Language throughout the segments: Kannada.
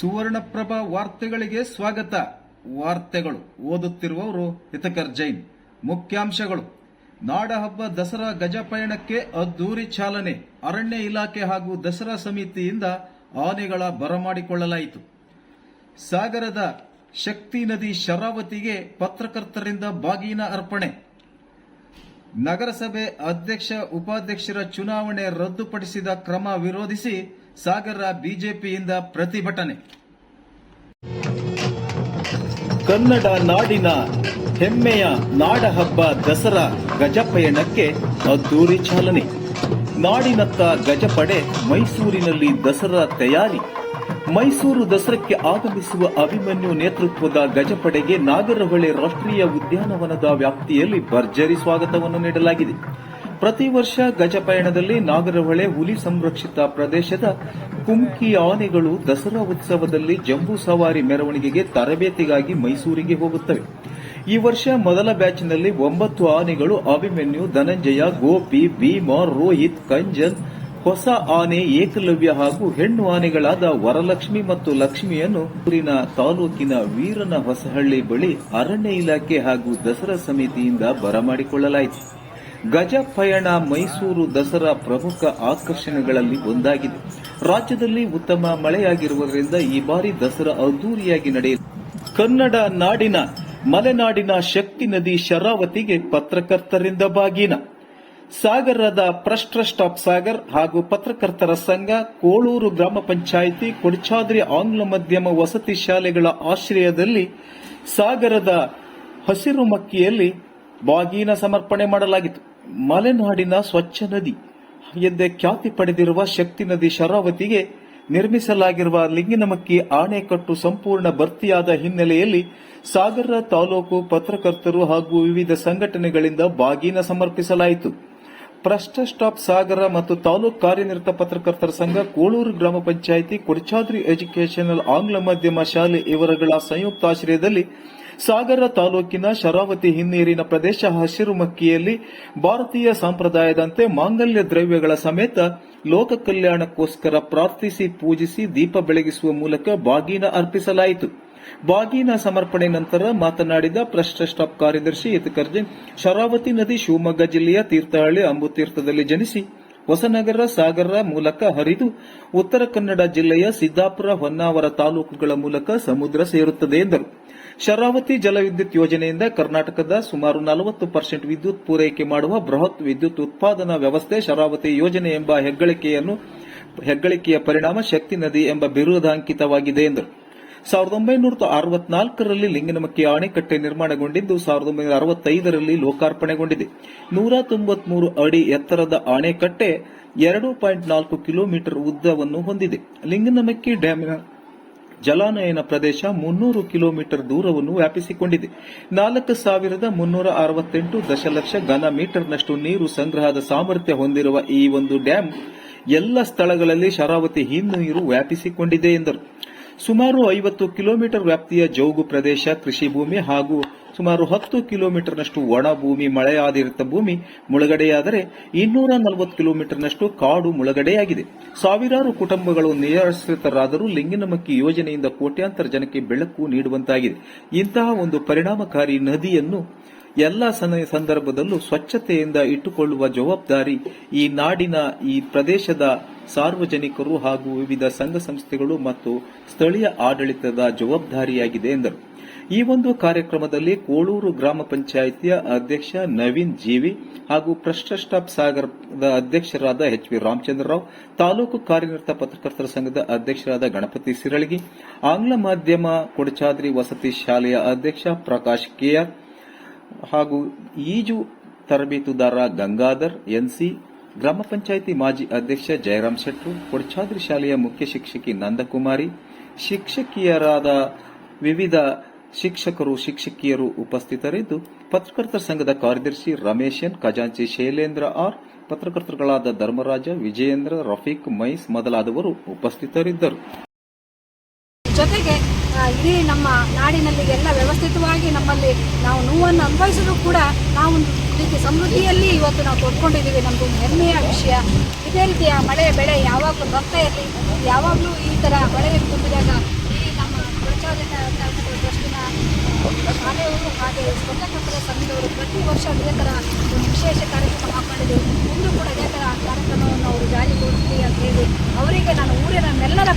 ಸುವರ್ಣಪ್ರಭ ವಾರ್ತೆಗಳಿಗೆ ಸ್ವಾಗತ. ವಾರ್ತೆಗಳು ಓದುತ್ತಿರುವವರು ಹಿತಕರ್ ಜೈನ್. ಮುಖ್ಯಾಂಶಗಳು. ನಾಡಹಬ್ಬ ದಸರಾ ಗಜಪಯಣಕ್ಕೆ ಅದ್ದೂರಿ ಚಾಲನೆ. ಅರಣ್ಯ ಇಲಾಖೆ ಹಾಗೂ ದಸರಾ ಸಮಿತಿಯಿಂದ ಆನೆಗಳ ಬರಮಾಡಿಕೊಳ್ಳಲಾಯಿತು ಸಾಗರದ ಶಕ್ತಿ ನದಿ ಶರಾವತಿಗೆ ಪತ್ರಕರ್ತರಿಂದ ಬಾಗಿನ ಅರ್ಪಣೆ. ನಗರಸಭೆ ಅಧ್ಯಕ್ಷ, ಉಪಾಧ್ಯಕ್ಷರ ಚುನಾವಣೆ ರದ್ದುಪಡಿಸಿದ ಕ್ರಮ ವಿರೋಧಿಸಿ ಸಾಗರ ಬಿಜೆಪಿಯಿಂದ ಪ್ರತಿಭಟನೆ. ಕನ್ನಡ ನಾಡಿನ ಹೆಮ್ಮೆಯ ನಾಡಹಬ್ಬ ದಸರಾ ಗಜಪಯಣಕ್ಕೆ ಅದ್ದೂರಿ ಚಾಲನೆ. ನಾಡಿನತ್ತ ಗಜಪಡೆ ಮೈಸೂರಿನಲ್ಲಿ ದಸರಾ ತಯಾರಿ. ಮೈಸೂರು ದಸರಕ್ಕೆ ಆಗಮಿಸುವ ಅಭಿಮನ್ಯು ನೇತೃತ್ವದ ಗಜಪಡೆಗೆ ನಾಗರಹೊಳೆ ರಾಷ್ಟ್ರೀಯ ಉದ್ಯಾನವನದ ವ್ಯಾಪ್ತಿಯಲ್ಲಿ ಭರ್ಜರಿ ಸ್ವಾಗತವನ್ನು ನೀಡಲಾಗಿದೆ. ಪ್ರತಿ ವರ್ಷ ಗಜಪಯಣದಲ್ಲಿ ನಾಗರಹೊಳೆ ಹುಲಿ ಸಂರಕ್ಷಿತ ಪ್ರದೇಶದ ಕುಂಕಿ ಆನೆಗಳು ದಸರಾ ಉತ್ಸವದಲ್ಲಿ ಜಂಬೂ ಸವಾರಿ ಮೆರವಣಿಗೆಗೆ ತರಬೇತಿಗಾಗಿ ಮೈಸೂರಿಗೆ ಹೋಗುತ್ತವೆ. ಈ ವರ್ಷ ಮೊದಲ ಬ್ಯಾಚ್ನಲ್ಲಿ ಒಂಬತ್ತು ಆನೆಗಳು ಅಭಿಮನ್ಯು, ಧನಂಜಯ, ಗೋಪಿ, ಭೀಮ, ರೋಹಿತ್, ಕಂಜನ್, ಹೊಸ ಆನೆ, ಏಕಲವ್ಯ ಹಾಗೂ ಹೆಣ್ಣು ಆನೆಗಳಾದ ವರಲಕ್ಷ್ಮಿ ಮತ್ತು ಲಕ್ಷ್ಮಿಯನ್ನು ಊರಿನ ತಾಲೂಕಿನ ವೀರನ ಹೊಸಹಳ್ಳಿ ಬಳಿ ಅರಣ್ಯ ಇಲಾಖೆ ಹಾಗೂ ದಸರಾ ಸಮಿತಿಯಿಂದ ಬರಮಾಡಿಕೊಳ್ಳಲಾಯಿತು. ಗಜ ಪಯಣ ಮೈಸೂರು ದಸರಾ ಪ್ರಮುಖ ಆಕರ್ಷಣೆಗಳಲ್ಲಿ ಒಂದಾಗಿದೆ. ರಾಜ್ಯದಲ್ಲಿ ಉತ್ತಮ ಮಳೆಯಾಗಿರುವುದರಿಂದ ಈ ಬಾರಿ ದಸರಾ ಅದ್ದೂರಿಯಾಗಿ ನಡೆಯಿತು. ಕನ್ನಡ ನಾಡಿನ ಮಲೆನಾಡಿನ ಶಕ್ತಿ ನದಿ ಶರಾವತಿಗೆ ಪತ್ರಕರ್ತರಿಂದ ಬಾಗಿನ. ಸಾಗರದ ಪ್ರಸ್ಟ್ ಸ್ಟಾಪ್ ಸಾಗರ್ ಹಾಗೂ ಪತ್ರಕರ್ತರ ಸಂಘ, ಕೋಳೂರು ಗ್ರಾಮ ಪಂಚಾಯಿತಿ, ಕೊಡಚಾದ್ರಿ ಆಂಗ್ಲ ಮಾಧ್ಯಮ ವಸತಿ ಶಾಲೆಗಳ ಆಶ್ರಯದಲ್ಲಿ ಸಾಗರದ ಹಸಿರು ಮಕ್ಕಿಯಲ್ಲಿ ಬಾಗಿನ ಸಮರ್ಪಣೆ ಮಾಡಲಾಗಿತ್ತು. ಮಲೆನಾಡಿನ ಸ್ವಚ್ಛ ನದಿ ಎಂದೇ ಖ್ಯಾತಿ ಪಡೆದಿರುವ ಶಕ್ತಿ ನದಿ ಶರಾವತಿಗೆ ನಿರ್ಮಿಸಲಾಗಿರುವ ಲಿಂಗಿನಮಕ್ಕಿ ಆಣೆಕಟ್ಟು ಸಂಪೂರ್ಣ ಭರ್ತಿಯಾದ ಹಿನ್ನೆಲೆಯಲ್ಲಿ ಸಾಗರ ತಾಲೂಕು ಪತ್ರಕರ್ತರು ಹಾಗೂ ವಿವಿಧ ಸಂಘಟನೆಗಳಿಂದ ಬಾಗಿನ ಸಮರ್ಪಿಸಲಾಯಿತು. ಪ್ರಸ್ಟ್ ಸ್ಟಾಪ್ ಸಾಗರ ಮತ್ತು ತಾಲೂಕು ಕಾರ್ಯನಿರತ ಪತ್ರಕರ್ತರ ಸಂಘ ಕೋಳೂರು ಗ್ರಾಮ ಪಂಚಾಯಿತಿ ಕೊಡಚಾದ್ರಿ ಎಜುಕೇಷನಲ್ ಆಂಗ್ಲ ಮಾಧ್ಯಮ ಶಾಲೆ ಇವರುಗಳ ಸಂಯುಕ್ತಾಶ್ರಯದಲ್ಲಿ ಸಾಗರ ತಾಲೂಕಿನ ಶರಾವತಿ ಹಿನ್ನೀರಿನ ಪ್ರದೇಶ ಹಸಿರುಮಕ್ಕಿಯಲ್ಲಿ ಭಾರತೀಯ ಸಂಪ್ರದಾಯದಂತೆ ಮಾಂಗಲ್ಯ ದ್ರವ್ಯಗಳ ಸಮೇತ ಲೋಕ ಕಲ್ಯಾಣಕ್ಕೋಸ್ಕರ ಪ್ರಾರ್ಥಿಸಿ ಪೂಜಿಸಿ ದೀಪ ಬೆಳಗಿಸುವ ಮೂಲಕ ಬಾಗಿನ ಅರ್ಪಿಸಲಾಯಿತು. ಬಾಗಿನ ಸಮರ್ಪಣೆ ನಂತರ ಮಾತನಾಡಿದ ಸ್ಟಾಪ್ ಕಾರ್ಯದರ್ಶಿ ಯತಕರ್ಜನ್ ಶರಾವತಿ ನದಿ ಶಿವಮೊಗ್ಗ ಜಿಲ್ಲೆಯ ತೀರ್ಥಹಳ್ಳಿ ಅಂಬುತೀರ್ಥದಲ್ಲಿ ಜನಿಸಿ ಹೊಸನಗರ ಸಾಗರ ಮೂಲಕ ಹರಿದು ಉತ್ತರ ಕನ್ನಡ ಜಿಲ್ಲೆಯ ಸಿದ್ದಾಪುರ ಹೊನ್ನಾವರ ತಾಲೂಕುಗಳ ಮೂಲಕ ಸಮುದ್ರ ಸೇರುತ್ತದೆ ಎಂದರು. ಶರಾವತಿ ಜಲವಿದ್ಯುತ್ ಯೋಜನೆಯಿಂದ ಕರ್ನಾಟಕದ ಸುಮಾರು ನಲವತ್ತು ಪರ್ಸೆಂಟ್ ವಿದ್ಯುತ್ ಪೂರೈಕೆ ಮಾಡುವ ಬೃಹತ್ ವಿದ್ಯುತ್ ಉತ್ಪಾದನಾ ವ್ಯವಸ್ಥೆ ಶರಾವತಿ ಯೋಜನೆ ಎಂಬ ಹೆಗ್ಗಳಿಕೆಯನ್ನು ಹೆಗ್ಗಳಿಕೆಯ ಪರಿಣಾಮ ಶಕ್ತಿ ನದಿ ಎಂಬ ಬಿರುದಾಂಕಿತವಾಗಿದೆ ಎಂದರು. ಸಾವಿರದ ಒಂಬೈನೂರ ಅರವತ್ನಾಲ್ಕರಲ್ಲಿ ಲಿಂಗನಮಕ್ಕಿ ಅಣೆಕಟ್ಟೆ ನಿರ್ಮಾಣಗೊಂಡಿದ್ದು, ಸಾವಿರದ ಒಂಬೈನೂರ ಅರವತ್ತೈದರಲ್ಲಿ ಲೋಕಾರ್ಪಣೆಗೊಂಡಿದೆ. ನೂರ ತೊಂಬತ್ಮೂರು ಅಡಿ ಎತ್ತರದ ಅಣೆಕಟ್ಟೆ ಎರಡು ಪಾಯಿಂಟ್ ನಾಲ್ಕು ಕಿಲೋಮೀಟರ್ ಉದ್ದವನ್ನು ಹೊಂದಿದೆ. ಲಿಂಗನಮಕ್ಕಿ ಡ್ಯಾಮಿನ ಜಲಾನಯನ ಪ್ರದೇಶ ಮುನ್ನೂರು ಕಿಲೋಮೀಟರ್ ದೂರವನ್ನು ವ್ಯಾಪಿಸಿಕೊಂಡಿದೆ. ನಾಲ್ಕು ಸಾವಿರದ ಮುನ್ನೂರ ಅರವತ್ತೆಂಟು ದಶಲಕ್ಷ ಘನ ಮೀಟರ್ನಷ್ಟು ನೀರು ಸಂಗ್ರಹದ ಸಾಮರ್ಥ್ಯ ಹೊಂದಿರುವ ಈ ಒಂದು ಡ್ಯಾಂ ಎಲ್ಲ ಸ್ಥಳಗಳಲ್ಲಿ ಶರಾವತಿ ಹಿನ್ನೀರು ವ್ಯಾಪಿಸಿಕೊಂಡಿದೆ ಎಂದರು. ಸುಮಾರು ಐವತ್ತು ಕಿಲೋಮೀಟರ್ ವ್ಯಾಪ್ತಿಯ ಜೌಗು ಪ್ರದೇಶ, ಕೃಷಿ ಭೂಮಿ ಹಾಗೂ ಸುಮಾರು ಹತ್ತು ಕಿಲೋಮೀಟರ್ನಷ್ಟು ಒಣ ಭೂಮಿ ಮಳೆಯಾಧಾರಿತ ಭೂಮಿ ಮುಳುಗಡೆಯಾದರೆ ಇನ್ನೂರ ನಲವತ್ತು ಕಿಲೋಮೀಟರ್ನಷ್ಟು ಕಾಡು ಮುಳುಗಡೆಯಾಗಿದೆ. ಸಾವಿರಾರು ಕುಟುಂಬಗಳು ನಿರಾಶ್ರಿತರಾದರೂ ಲಿಂಗಿನಮಕ್ಕಿ ಯೋಜನೆಯಿಂದ ಕೋಟ್ಯಾಂತರ ಜನಕ್ಕೆ ಬೆಳಕು ನೀಡುವಂತಾಗಿದೆ. ಇಂತಹ ಒಂದು ಪರಿಣಾಮಕಾರಿ ನದಿಯನ್ನು ಎಲ್ಲ ಸಂದರ್ಭದಲ್ಲೂ ಸ್ವಚ್ಛತೆಯಿಂದ ಇಟ್ಟುಕೊಳ್ಳುವ ಜವಾಬ್ದಾರಿ ಈ ನಾಡಿನ ಈ ಪ್ರದೇಶದ ಸಾರ್ವಜನಿಕರು ಹಾಗೂ ವಿವಿಧ ಸಂಘ ಸಂಸ್ಥೆಗಳು ಮತ್ತು ಸ್ಥಳೀಯ ಆಡಳಿತದ ಜವಾಬ್ದಾರಿಯಾಗಿದೆ ಎಂದರು. ಈ ಒಂದು ಕಾರ್ಯಕ್ರಮದಲ್ಲಿ ಕೋಳೂರು ಗ್ರಾಮ ಪಂಚಾಯಿತಿಯ ಅಧ್ಯಕ್ಷ ನವೀನ್ ಜೀವಿ ಹಾಗೂ ಪ್ರಸ್ಟ್ ಸ್ಟಾಪ್ ಸಾಗರದ ಅಧ್ಯಕ್ಷರಾದ ಎಚ್ ವಿ ರಾಮಚಂದ್ರರಾವ್, ತಾಲೂಕು ಕಾರ್ಯನಿರತ ಪತ್ರಕರ್ತರ ಸಂಘದ ಅಧ್ಯಕ್ಷರಾದ ಗಣಪತಿ ಸಿರಳಗಿ, ಆಂಗ್ಲ ಮಾಧ್ಯಮ ಕೊಡಚಾದ್ರಿ ವಸತಿ ಶಾಲೆಯ ಅಧ್ಯಕ್ಷ ಪ್ರಕಾಶ್ ಕೆಆರ್ ಹಾಗೂ ಈಜು ತರಬೇತುದಾರ ಗಂಗಾಧರ್ ಎನ್ಸಿ ಗ್ರಾಮ ಪಂಚಾಯಿತಿ ಮಾಜಿ ಅಧ್ಯಕ್ಷ ಜಯರಾಮ್ ಶೆಟ್ಟು ಕೊಡಚಾದ್ರಿ ಶಾಲೆಯ ಮುಖ್ಯ ಶಿಕ್ಷಕಿ ನಂದಕುಮಾರಿ, ಶಿಕ್ಷಕಿಯರಾದ ವಿವಿಧ ಶಿಕ್ಷಕರು, ಶಿಕ್ಷಕಿಯರು ಉಪಸ್ಥಿತರಿದ್ದು, ಪತ್ರಕರ್ತರ ಸಂಘದ ಕಾರ್ಯದರ್ಶಿ ರಮೇಶನ್ ಖಜಾಂಚಿ ಶೈಲೇಂದ್ರ ಆರ್, ಪತ್ರಕರ್ತರುಗಳಾದ ಧರ್ಮರಾಜ, ವಿಜಯೇಂದ್ರ, ರಫೀಕ್, ಮೈಸ್ ಮೊದಲಾದವರು ಉಪಸ್ಥಿತರಿದ್ದರು. ಜೊತೆಗೆ ಇಡೀ ನಮ್ಮ ನಾಡಿನಲ್ಲಿ ಎಲ್ಲ ವ್ಯವಸ್ಥಿತವಾಗಿ ನಮ್ಮಲ್ಲಿ ನಾವು ನೋವನ್ನು ಅನುಭವಿಸಿದ್ರು ಕೂಡ ನಾವು ರೀತಿ ಸಮೃದ್ಧಿಯಲ್ಲಿ ಇವತ್ತು ನಾವು ತೊಡ್ಕೊಂಡಿದ್ದೀವಿ ನಮ್ಮದು ಹೆಮ್ಮೆಯ ವಿಷಯ. ಇದೇ ರೀತಿಯ ಮಳೆ ಬೆಳೆ ಯಾವಾಗಲೂ ಬರ್ತಾ ಇರಲಿ. ಯಾವಾಗಲೂ ಈ ಥರ ಮಳೆ ತುಂಬಿದಾಗ ಈ ನಮ್ಮ ಟ್ರಸ್ಟಿನ ಶಾಲೆಯವರು ಹಾಗೆ ಸ್ವತಂತ್ರ ಸಂಘದವರು ಪ್ರತಿ ವರ್ಷ ಇದೇ ಥರ ಒಂದು ವಿಶೇಷ ಕಾರ್ಯಕ್ರಮ ಹಾಕೊಂಡಿದ್ದೇವೆ ಇಂದು ಕೂಡ ಇದೇ ಥರ ಕಾರ್ಯಕ್ರಮವನ್ನು ಅವರು ಜಾರಿಗೊಳಿಸಲಿ ಅಂತ ಹೇಳಿ ಅವರಿಗೆ ನಾನು ಊರಿನ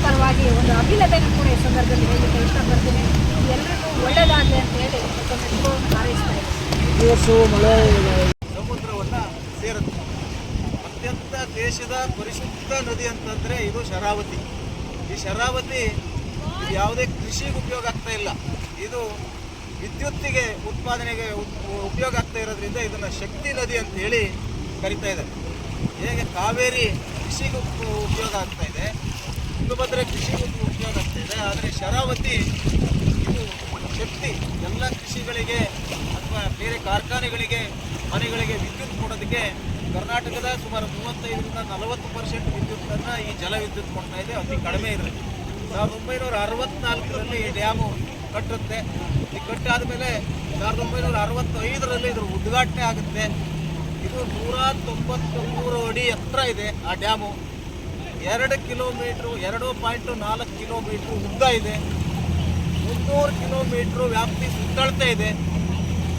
ಪರವಾಗಿ ಒಂದು ಅಭಿನಂದನೆ ಕೂಡ ಈ ಸಂದರ್ಭದಲ್ಲಿ ಹೇಳಲಿಕ್ಕೆ ಇಷ್ಟಪಡ್ತೀನಿ. ಎಲ್ಲರಿಗೂ ಒಳ್ಳೆಯದಾಗಲಿ ಅಂತ ಹೇಳಿ ಹಾರೈಸ್ತಾ ಇದ್ದೀನಿ. ಸಮುದ್ರವನ್ನ ಸೇರುತ್ತೆ. ಅತ್ಯಂತ ದೇಶದ ಪರಿಶುದ್ಧ ನದಿ ಅಂತಂದ್ರೆ ಇದು ಶರಾವತಿ. ಈ ಶರಾವತಿ ಇದು ಯಾವುದೇ ಕೃಷಿಗೆ ಉಪಯೋಗ ಆಗ್ತಾ ಇಲ್ಲ. ಇದು ವಿದ್ಯುತ್ತಿಗೆ ಉತ್ಪಾದನೆಗೆ ಉತ್- ಉಪಯೋಗ ಆಗ್ತಾ ಇರೋದ್ರಿಂದ ಇದನ್ನ ಶಕ್ತಿ ನದಿ ಅಂತ ಹೇಳಿ ಕರಿತಾ ಇದ್ದಾರೆ. ಹೇಗೆ ಕಾವೇರಿ ಕೃಷಿಗೆ ಉಪ- ಉಪಯೋಗ ಆಗ್ತಾ ಇದೆ. ತುಂಗಭದ್ರೆ ಕೃಷಿಗೆ ಉಪ- ಉಪಯೋಗ ಆಗ್ತಾ ಇದೆ. ಆದರೆ ಶರಾವತಿ ಶಕ್ತಿ ಎಲ್ಲ ಕೃಷಿಗಳಿಗೆ ಅಥವಾ ಬೇರೆ ಕಾರ್ಖಾನೆಗಳಿಗೆ, ಮನೆಗಳಿಗೆ ವಿದ್ಯುತ್ ಕೊಡೋದಕ್ಕೆ ಕರ್ನಾಟಕದ ಸುಮಾರು ಮೂವತ್ತೈದರಿಂದ ನಲವತ್ತು ಪರ್ಸೆಂಟ್ ವಿದ್ಯುತ್ತನ್ನು ಈ ಜಲ ವಿದ್ಯುತ್ ಕೊಡ್ತಾ ಇದೆ. ಅತಿ ಕಡಿಮೆ ಇದೆ ಸಾವಿರದ ಒಂಬೈನೂರ ಅರವತ್ನಾಲ್ಕರಲ್ಲಿ ಈ ಡ್ಯಾಮು ಕಟ್ಟುತ್ತೆ ಈ ಕಟ್ಟಾದ ಮೇಲೆ ಸಾವಿರದ ಒಂಬೈನೂರ ಅರವತ್ತೈದರಲ್ಲಿ ಇದ್ರ ಉದ್ಘಾಟನೆ ಆಗುತ್ತೆ. ಇದು ನೂರ ತೊಂಬತ್ತ್ಮೂರು ಅಡಿ ಎತ್ತರ ಇದೆ ಆ ಡ್ಯಾಮು. ಎರಡು ಕಿಲೋಮೀಟ್ರು, ಎರಡು ಪಾಯಿಂಟು ನಾಲ್ಕು ಕಿಲೋಮೀಟ್ರು ಉದ್ದ ಇದೆ. ಮುನ್ನೂರು ಕಿಲೋಮೀಟ್ರ್ ವ್ಯಾಪ್ತಿ ಸುತ್ತಳತೆ ಇದೆ.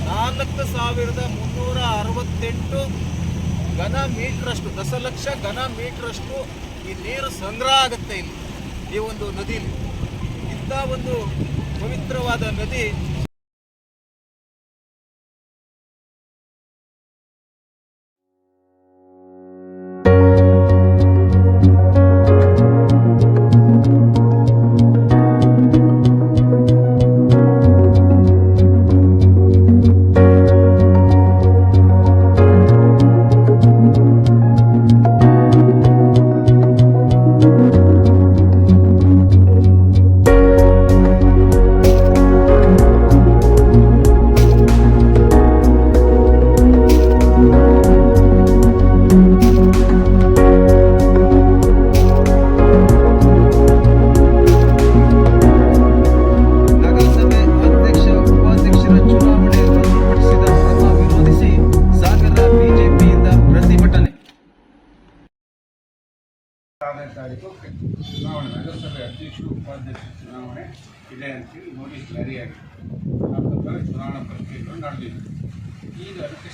ನಾಲ್ಕು ಸಾವಿರದ ಮುನ್ನೂರ ಅರವತ್ತೆಂಟು ಘನ ಮೀಟ್ರಷ್ಟು, ದಶಲಕ್ಷ ಘನ ಮೀಟ್ರಷ್ಟು ಈ ನೀರು ಸಂಗ್ರಹ ಆಗುತ್ತೆ ಇಲ್ಲಿ, ಈ ಒಂದು ನದಿಯಲ್ಲಿ ಇಂಥ ಒಂದು ಪವಿತ್ರವಾದ ನದಿ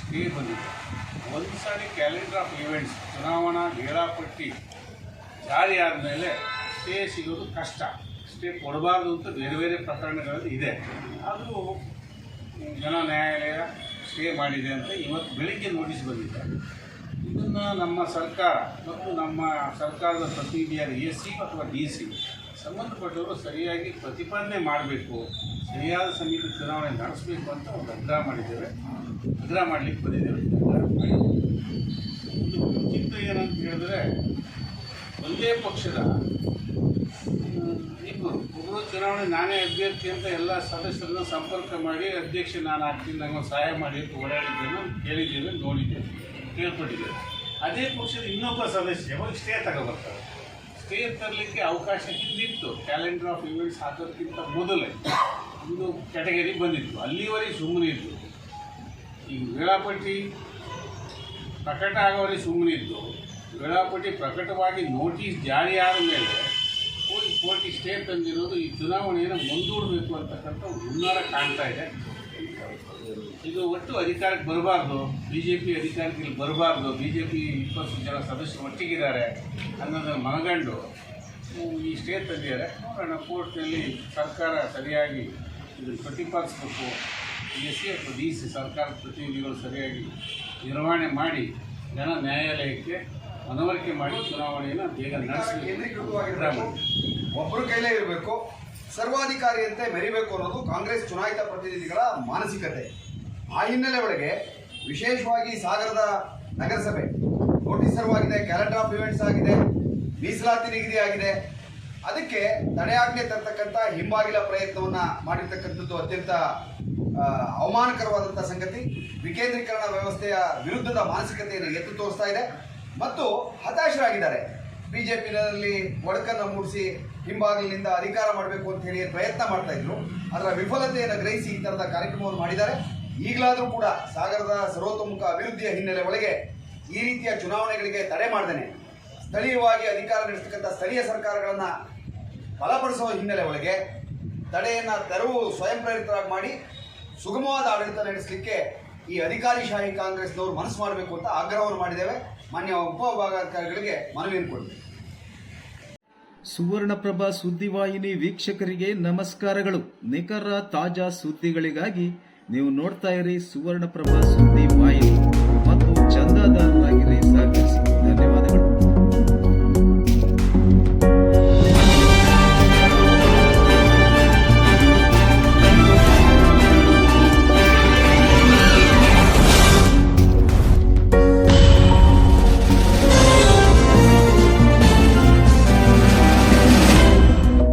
ಸ್ಟೇ ಬಂದಿದೆ. ಒಂದು ಸಾರಿ ಕ್ಯಾಲೆಂಡರ್ ಆಫ್ ಇವೆಂಟ್ಸ್ ಚುನಾವಣಾ ವೇಳಾಪಟ್ಟಿ ಜಾರಿ ಆದಮೇಲೆ ಸ್ಟೇ ಸಿಗೋದು ಕಷ್ಟ. ಸ್ಟೇ ಕೊಡಬಾರ್ದು ಅಂತ ಬೇರೆ ಬೇರೆ ಪ್ರಕರಣಗಳಲ್ಲಿ ಇದೆ. ಅದು ಜನ ನ್ಯಾಯಾಲಯ ಸ್ಟೇ ಮಾಡಿದೆ ಅಂತ ಇವತ್ತು ಬೆಳಿಗ್ಗೆ ನೋಟಿಸ್ ಬಂದಿದೆ. ಇದನ್ನು ನಮ್ಮ ಸರ್ಕಾರ ಮತ್ತು ನಮ್ಮ ಸರ್ಕಾರದ ಪ್ರತಿನಿಧಿಯಾದ ಎ ಸಿ ಅಥವಾ ಡಿ ಸಿ ಸಂಬಂಧಪಟ್ಟವರು ಸರಿಯಾಗಿ ಪ್ರತಿಪಾದನೆ ಮಾಡಬೇಕು, ಸರಿಯಾದ ಸಮಿತಿ ಚುನಾವಣೆ ನಡೆಸಬೇಕು ಅಂತ ಒಂದು ಆಗ್ರಹ ಮಾಡಿದ್ದೇವೆ. ಆಗ್ರಹ ಮಾಡಲಿಕ್ಕೆ ಬಂದಿದ್ದೇವೆ. ಒಂದು ಚಿಂತ ಏನಂತ ಹೇಳಿದ್ರೆ, ಒಂದೇ ಪಕ್ಷದ ಇಬ್ಬರು ಒಬ್ಬರು ಚುನಾವಣೆ ನಾನೇ ಅಭ್ಯರ್ಥಿ ಅಂತ ಎಲ್ಲ ಸದಸ್ಯರನ್ನು ಸಂಪರ್ಕ ಮಾಡಿ, ಅಧ್ಯಕ್ಷ ನಾನು ಆಗ್ತೀನಿ ನಂಗೆ ಸಹಾಯ ಮಾಡಿ ಅಂತ ಓಡಾಡಿದ್ದೇನೆ ಕೇಳಿದ್ದೇನೆ ನೋಡಿದ್ದೇನೆ ಕೇಳ್ಪಟ್ಟಿದ್ದೇವೆ ಅದೇ ಪಕ್ಷದ ಇನ್ನೊಬ್ಬ ಸದಸ್ಯ ಇಷ್ಟೇ ತಗೊಬರ್ತಾರೆ ಸ್ಟೇ ತರಲಿಕ್ಕೆ ಅವಕಾಶ ಇದ್ದಿತ್ತು ಕ್ಯಾಲೆಂಡರ್ ಆಫ್ ಇವೆಂಟ್ಸ್ ಹಾಕೋದಕ್ಕಿಂತ ಮೊದಲೇ. ಒಂದು ಕ್ಯಾಟಗರಿಗೆ ಬಂದಿತ್ತು. ಅಲ್ಲಿವರೆಗೆ ಸುಮ್ಮನೆ ಇದ್ದು ಈ ವೇಳಾಪಟ್ಟಿ ಪ್ರಕಟ ಆಗೋವರೆಗೆ ಸುಮ್ಮನೆ ಇದ್ದು ವೇಳಾಪಟ್ಟಿ ಪ್ರಕಟವಾಗಿ ನೋಟಿಸ್ ಜಾರಿ ಆದ ಮೇಲೆ ಹೋಗಿ ಕೋರ್ಟಿಗೆ ಸ್ಟೇ ತಂದಿರೋದು ಈ ಚುನಾವಣೆಯನ್ನು ಮುಂದೂಡಬೇಕು ಅಂತಕ್ಕಂಥ ಹುನ್ನಾರ ಕಾಣ್ತಾ ಇದೆ. ಇದು ಒಟ್ಟು ಅಧಿಕಾರಕ್ಕೆ ಬರಬಾರ್ದು. ಬಿ ಜೆ ಪಿ ಅಧಿಕಾರಕ್ಕೆ ಇಲ್ಲಿ ಬರಬಾರ್ದು. ಬಿ ಜೆ ಪಿ ಇಪ್ಪತ್ತು ಜನ ಸದಸ್ಯರು ಒಟ್ಟಿಗಿದ್ದಾರೆ ಅನ್ನೋದನ್ನು ಮನಗಂಡು ಈ ಸ್ಟೇ ತಂದಿದ್ದಾರೆ ನೋಡೋಣ ಕೋರ್ಟ್ನಲ್ಲಿ ಸರ್ಕಾರ ಸರಿಯಾಗಿ ಇದನ್ನು ಪ್ರತಿಪಾದಿಸಬೇಕು. ಎಸ್ ಸಿ ಅಥವಾ ಡಿ ಸಿ ಸರ್ಕಾರದ ಪ್ರತಿನಿಧಿಗಳು ಸರಿಯಾಗಿ ನಿರ್ವಹಣೆ ಮಾಡಿ ಜನ ನ್ಯಾಯಾಲಯಕ್ಕೆ ಮನವರಿಕೆ ಮಾಡಿ ಚುನಾವಣೆಯನ್ನು ಬೇಗ ನಡೆಸಬೇಕು. ಒಬ್ಬರು ಕೈಲೇ ಇರಬೇಕು. ಸರ್ವಾಧಿಕಾರಿಯಂತೆ ಮೆರಿಬೇಕು ಅನ್ನೋದು ಕಾಂಗ್ರೆಸ್ ಚುನಾಯಿತ ಪ್ರತಿನಿಧಿಗಳ ಮಾನಸಿಕತೆ. ಆ ಹಿನ್ನೆಲೆ ಒಳಗೆ ವಿಶೇಷವಾಗಿ ಸಾಗರದ ನಗರಸಭೆ. ನೋಟಿಸ್ ಸರ್ವಾಗಿದೆ ಕ್ಯಾಲೆಂಡರ್ ಆಫ್ ಇವೆಂಟ್ಸ್ ಆಗಿದೆ, ಮೀಸಲಾತಿ ನಿಗದಿ ಆಗಿದೆ. ಅದಕ್ಕೆ ತಡೆಯಾಜ್ಞೆ ತರ್ತಕ್ಕಂಥ ಹಿಂಬಾಗಿಲ ಪ್ರಯತ್ನವನ್ನು ಮಾಡಿರ್ತಕ್ಕಂಥದ್ದು ಅತ್ಯಂತ ಅವಮಾನಕರವಾದಂಥ ಸಂಗತಿ. ವಿಕೇಂದ್ರೀಕರಣ ವ್ಯವಸ್ಥೆಯ ವಿರುದ್ಧದ ಮಾನಸಿಕತೆಯನ್ನು ಎತ್ತು ತೋರಿಸ್ತಾ ಇದೆ. ಮತ್ತು ಹತಾಶರಾಗಿದ್ದಾರೆ. ಬಿಜೆಪಿನಲ್ಲಿ ಒಡಕನ್ನು ಮೂಡಿಸಿ ಹಿಂಬಾಗಿಲಿನಿಂದ ಅಧಿಕಾರ ಮಾಡಬೇಕು ಅಂತ ಹೇಳಿ ಪ್ರಯತ್ನ ಮಾಡ್ತಾ ಇದ್ರು. ಅದರ ವಿಫಲತೆಯನ್ನು ಗ್ರಹಿಸಿ ಈ ಥರದ ಕಾರ್ಯಕ್ರಮವನ್ನು ಮಾಡಿದ್ದಾರೆ. ಈಗಲಾದರೂ ಕೂಡ ಸಾಗರದ ಸರ್ವತೋಮುಖ ಅಭಿವೃದ್ಧಿಯ ಹಿನ್ನೆಲೆ ಒಳಗೆ ಈ ರೀತಿಯ ಚುನಾವಣೆಗಳಿಗೆ ತಡೆ ಮಾಡ್ದೇನೆ. ಸ್ಥಳೀಯವಾಗಿ ಅಧಿಕಾರ ನಡೆಸ್ತಕ್ಕಂಥ ಸ್ಥಳೀಯ ಸರ್ಕಾರಗಳನ್ನು ಬಲಪಡಿಸುವ ಹಿನ್ನೆಲೆ ಒಳಗೆ ತಡೆಯನ್ನು ತೆರವು ಸ್ವಯಂ ಪ್ರೇರಿತರಾಗಿ ಮಾಡಿ ಸುಗಮವಾದ ಆಡಳಿತ ನಡೆಸಲಿಕ್ಕೆ ಈ ಅಧಿಕಾರಿಶಾಹಿ ಕಾಂಗ್ರೆಸ್ನವರು ಮನಸ್ಸು ಮಾಡಬೇಕು ಅಂತ ಆಗ್ರಹವನ್ನು ಮಾಡಿದ್ದೇವೆ. ಮಾನ್ಯ ಉಪವಿಭಾಗಾಧಿಕಾರಿಗಳಿಗೆ ಮನವಿಯನ್ನು ಕೊಡಬೇಕು ಸುವರ್ಣಪ್ರಭಾ ಸುದ್ದಿವಾಹಿನಿ ವೀಕ್ಷಕರಿಗೆ ನಮಸ್ಕಾರಗಳು. ನಿಖರ ತಾಜಾ ಸುದ್ದಿಗಳಿಗಾಗಿ ನೀವು ನೋಡ್ತಾ ಇರಿ ಸುವರ್ಣಪ್ರಭಾ ಸುದ್ದಿ ವಾಹಿನಿ ಮತ್ತು ಚಂದಾದಾರರಾಗಿರಿ